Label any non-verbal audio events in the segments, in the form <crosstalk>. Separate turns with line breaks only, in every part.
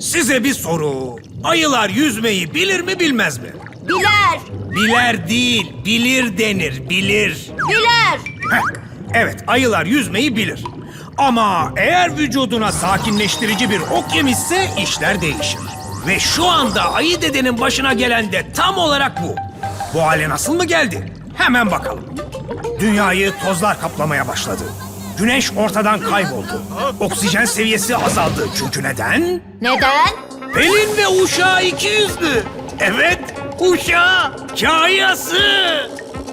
Size bir soru. Ayılar yüzmeyi bilir mi bilmez mi?
Biler,
değil, bilir denir, bilir.
biler.
Heh, evet, ayılar yüzmeyi bilir. Ama eğer vücuduna sakinleştirici bir ok yemişse işler değişir. Ve şu anda ayı dedenin başına gelen de tam olarak bu. Bu hale nasıl mı geldi? Hemen bakalım. Dünyayı tozlar kaplamaya başladı. Güneş ortadan kayboldu. Oksijen seviyesi azaldı. Çünkü neden?
Neden?
Pelin ve uşağı iki yüzlü. Evet, uşağı, kayası.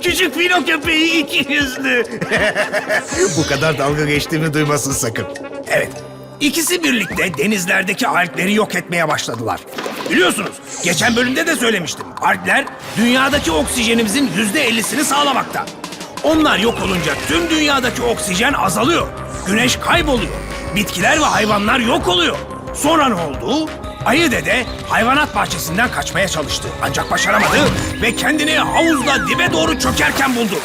Küçük filo köpeği iki yüzlü. <laughs> Bu kadar dalga geçtiğimi duymasın sakın. Evet, ikisi birlikte denizlerdeki algleri yok etmeye başladılar. Biliyorsunuz, geçen bölümde de söylemiştim. Algler, dünyadaki oksijenimizin yüzde ellisini sağlamakta. Onlar yok olunca tüm dünyadaki oksijen azalıyor. Güneş kayboluyor. Bitkiler ve hayvanlar yok oluyor. Sonra ne oldu? Ayı dede hayvanat bahçesinden kaçmaya çalıştı. Ancak başaramadı ve kendini havuzla dibe doğru çökerken buldu.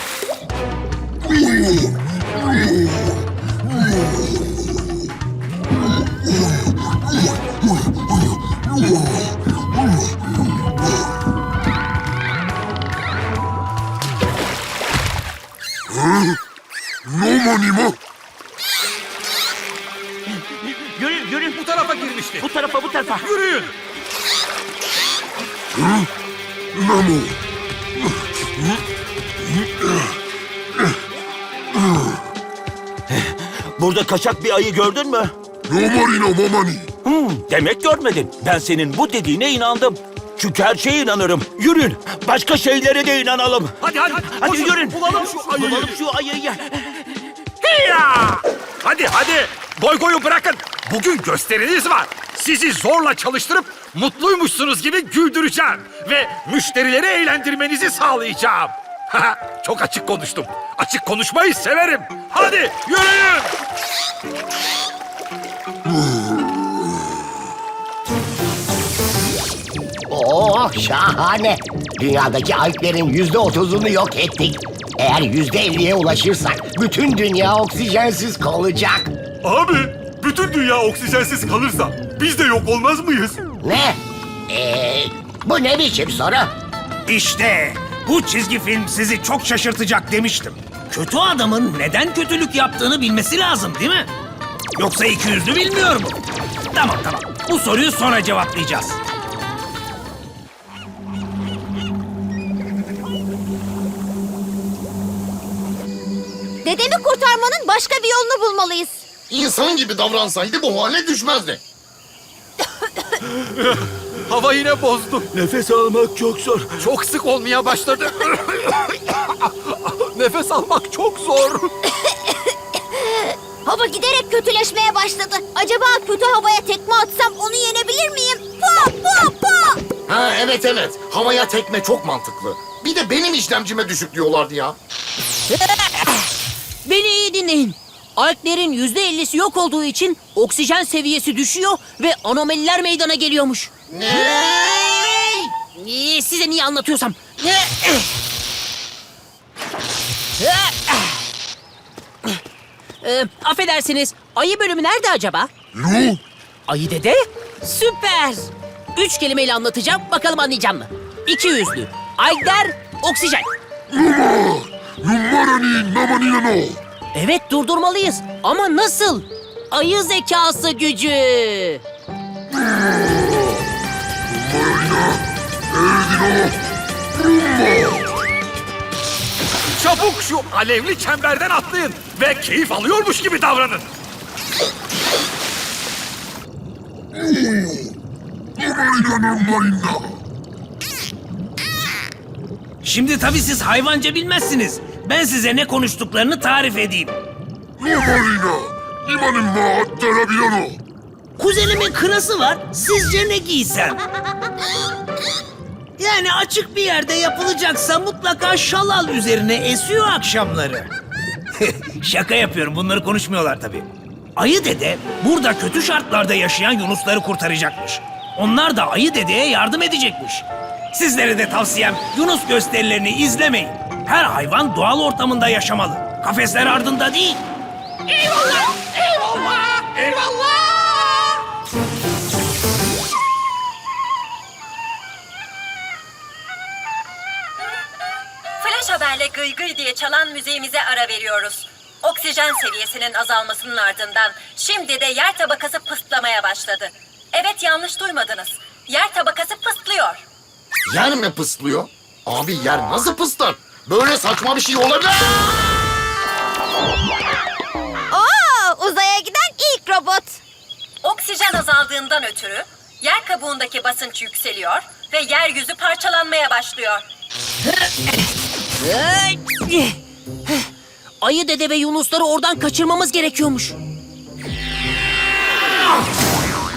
Nomonimo.
Yürüyün,
Bu tarafa girmişti.
Bu tarafa, bu tarafa.
Yürüyün.
Namo.
Burada kaçak bir ayı gördün mü?
Nomarino momani.
Hmm, demek görmedin. Ben senin bu dediğine inandım. Çünkü her şeye inanırım. Yürüyün. Başka şeylere de inanalım.
Hadi hadi.
Hadi
koşun,
yürüyün.
Bulalım şu ayıyı.
Bulalım şu ayıyı.
Ya! Hadi hadi. Goy goyu bırakın. Bugün gösteriniz var. Sizi zorla çalıştırıp mutluymuşsunuz gibi güldüreceğim. Ve müşterileri eğlendirmenizi sağlayacağım. <laughs> Çok açık konuştum. Açık konuşmayı severim. Hadi yürüyün.
Oo şahane. Dünyadaki alplerin yüzde otuzunu yok ettik. Eğer yüzde elliye ulaşırsak bütün dünya oksijensiz kalacak.
Abi, bütün dünya oksijensiz kalırsa biz de yok olmaz mıyız?
Ne? Ee, bu ne biçim soru?
İşte bu çizgi film sizi çok şaşırtacak demiştim. Kötü adamın neden kötülük yaptığını bilmesi lazım değil mi? Yoksa iki yüzlü bilmiyor mu? Tamam tamam. Bu soruyu sonra cevaplayacağız.
Dedemi kurtarmanın başka bir yolunu bulmalıyız.
İnsan gibi davransaydı bu hale düşmezdi. <laughs>
Hava yine bozdu.
Nefes almak çok zor.
Çok sık olmaya başladı. Nefes almak çok zor. <coughs>
Hava giderek kötüleşmeye başladı. Acaba kötü havaya tekme atsam onu yenebilir miyim? Pa pa pa!
Ha evet evet. Havaya tekme çok mantıklı. Bir de benim işlemcime düşük diyorlardı ya.
Beni iyi dinleyin. Alplerin yüzde ellisi yok olduğu için oksijen seviyesi düşüyor ve anomaliler meydana geliyormuş.
Ne?
Ee, size niye anlatıyorsam. Ee, affedersiniz, ayı bölümü nerede acaba?
Lu.
Ayı dede? Süper! Üç kelimeyle anlatacağım, bakalım anlayacağım mı? İki yüzlü, Ayder, oksijen.
Numarani namanino no.
Evet durdurmalıyız ama nasıl? Ayı zekası gücü.
Çabuk şu alevli çemberden atlayın ve keyif alıyormuş gibi davranın.
Şimdi tabii siz hayvanca bilmezsiniz. Ben size ne konuştuklarını tarif edeyim.
Numarina. İmanın ma attarabilano.
Kuzenimin kınası var. Sizce ne giysem? Yani açık bir yerde yapılacaksa mutlaka şalal üzerine esiyor akşamları. <laughs> Şaka yapıyorum bunları konuşmuyorlar tabii. Ayı dede burada kötü şartlarda yaşayan yunusları kurtaracakmış. Onlar da ayı dedeye yardım edecekmiş. Sizlere de tavsiyem yunus gösterilerini izlemeyin. Her hayvan doğal ortamında yaşamalı. Kafesler ardında değil.
Flash haberle gıy gıy diye çalan müziğimize ara veriyoruz. Oksijen seviyesinin azalmasının ardından şimdi de yer tabakası pıstlamaya başladı. Evet yanlış duymadınız. Yer tabakası pıstlıyor.
Yer mi pıslıyor? Abi yer nasıl pıslar? Böyle saçma bir şey olabilir.
Oo, uzaya giden ilk robot.
Oksijen azaldığından ötürü yer kabuğundaki basınç yükseliyor ve yeryüzü parçalanmaya başlıyor. <laughs>
Ayı dede ve yunusları oradan kaçırmamız gerekiyormuş.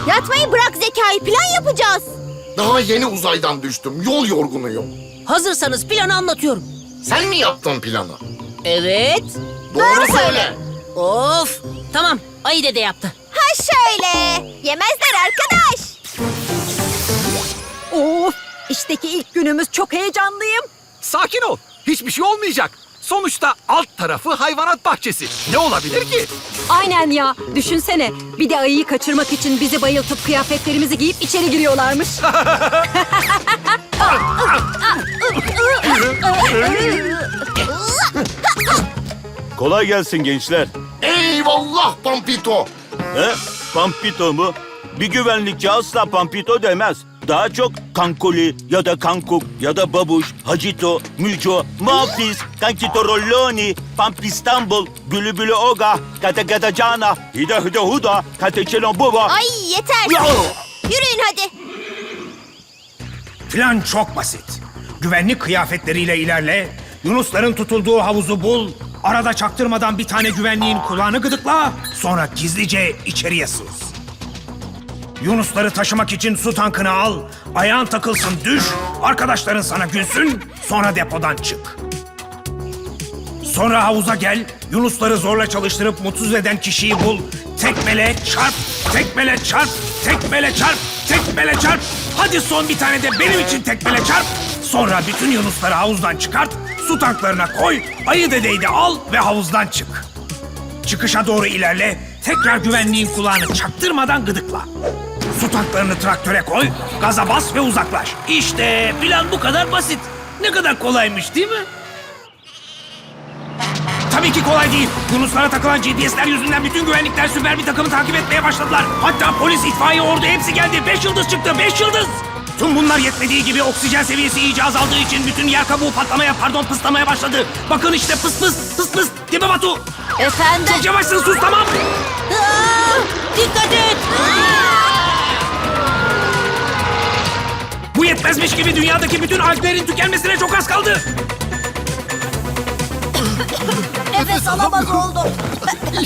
Yatmayı bırak zekayı plan yapacağız.
Daha yeni uzaydan düştüm. Yol yorgunuyum.
Hazırsanız planı anlatıyorum.
Sen mi yaptın planı?
Evet.
Doğru söyle.
Of. Tamam. Ayı dede yaptı.
Ha şöyle. Yemezler arkadaş.
Of! İşteki ilk günümüz çok heyecanlıyım.
Sakin ol. Hiçbir şey olmayacak. Sonuçta alt tarafı hayvanat bahçesi. Ne olabilir ki?
Aynen ya. Düşünsene. Bir de ayıyı kaçırmak için bizi bayıltıp kıyafetlerimizi giyip içeri giriyorlarmış. <laughs>
Kolay gelsin gençler.
Eyvallah Pampito.
He? Pampito mu? Bir güvenlikçi asla pampito demez. Daha çok kankoli ya da kankuk ya da babuş, hacito, müco, muhafis, kankito rolloni, pampistanbul, bülü bülü oga, gada gada cana, hida hida huda, kateçelon baba.
Ay yeter.
Ya!
Yürüyün hadi.
Plan çok basit. Güvenlik kıyafetleriyle ilerle, Yunusların tutulduğu havuzu bul, arada çaktırmadan bir tane güvenliğin kulağını gıdıkla, sonra gizlice içeriye sız. Yunusları taşımak için su tankını al, ayağın takılsın düş, arkadaşların sana gülsün, sonra depodan çık. Sonra havuza gel, Yunusları zorla çalıştırıp mutsuz eden kişiyi bul. Tekmele çarp, tekmele çarp, tekmele çarp, tekmele çarp. Hadi son bir tane de benim için tekmele çarp. Sonra bütün Yunusları havuzdan çıkart, su tanklarına koy, ayı dedeyi de al ve havuzdan çık. Çıkışa doğru ilerle, tekrar güvenliğin kulağını çaktırmadan gıdıkla. Su tanklarını traktöre koy, gaza bas ve uzaklaş. İşte plan bu kadar basit. Ne kadar kolaymış değil mi? Tabii ki kolay değil. Yunuslara takılan GPS'ler yüzünden bütün güvenlikler süper bir takımı takip etmeye başladılar. Hatta polis, itfaiye, ordu hepsi geldi. Beş yıldız çıktı, beş yıldız. Tüm bunlar yetmediği gibi oksijen seviyesi iyice azaldığı için bütün yer kabuğu patlamaya, pardon pıslamaya başladı. Bakın işte pıs pıs, pıs pıs. Değil mi Batu?
Efendim?
Çok yavaşsın sus tamam.
Aa, dikkat et.
Bu yetmezmiş gibi dünyadaki bütün alglerin tükenmesine çok az kaldı. <coughs>
Nefes alamaz oldum. <coughs>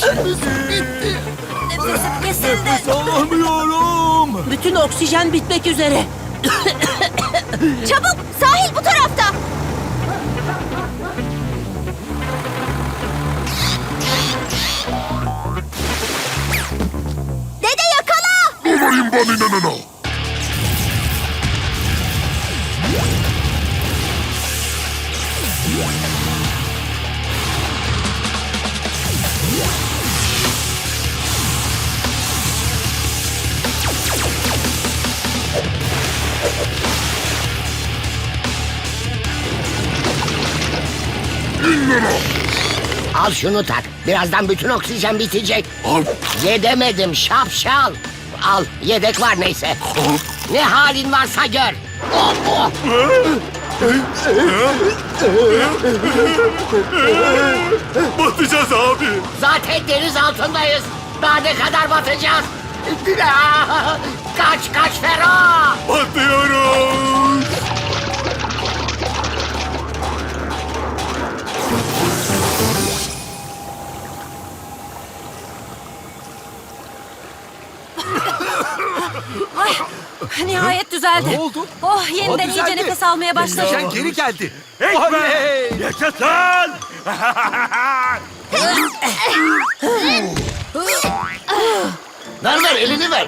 Nefesim kesildi.
Alamıyorum.
Bütün oksijen bitmek üzere.
Çabuk sahil bu tarafta. Dede yakala.
Al şunu tak. Birazdan bütün oksijen bitecek.
Al.
Ye demedim şapşal. Al yedek var neyse. Ne halin varsa gör. Oh, oh.
Batacağız abi.
Zaten deniz altındayız. Daha ne kadar batacağız? Kaç kaç Fero.
Batıyoruz.
Düzeldi.
Ne oldu?
Oh yeniden
O
iyice
düzeldi.
nefes almaya başladım.
Oksijen geri geldi.
Hey be! Yaşasın!
Ver ver elini ver.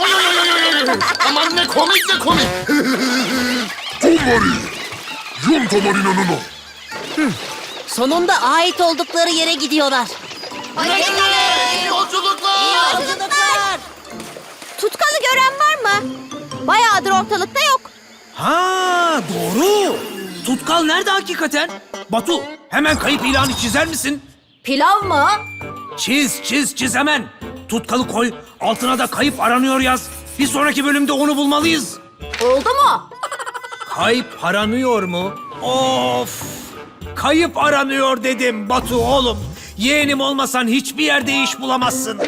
oy oy oy oy oy. Aman ne komik ne komik.
Tomari. Yun Tomarino no.
Sonunda ait oldukları yere gidiyorlar.
Yolculuklar.
Ortalıkta yok.
Ha doğru. Tutkal nerede hakikaten? Batu hemen kayıp ilanı çizer misin?
Pilav mı?
Çiz çiz çiz hemen. Tutkalı koy altına da kayıp aranıyor yaz. Bir sonraki bölümde onu bulmalıyız.
Oldu mu?
Kayıp aranıyor mu? Of! Kayıp aranıyor dedim Batu oğlum. Yeğenim olmasan hiçbir yerde iş bulamazsın.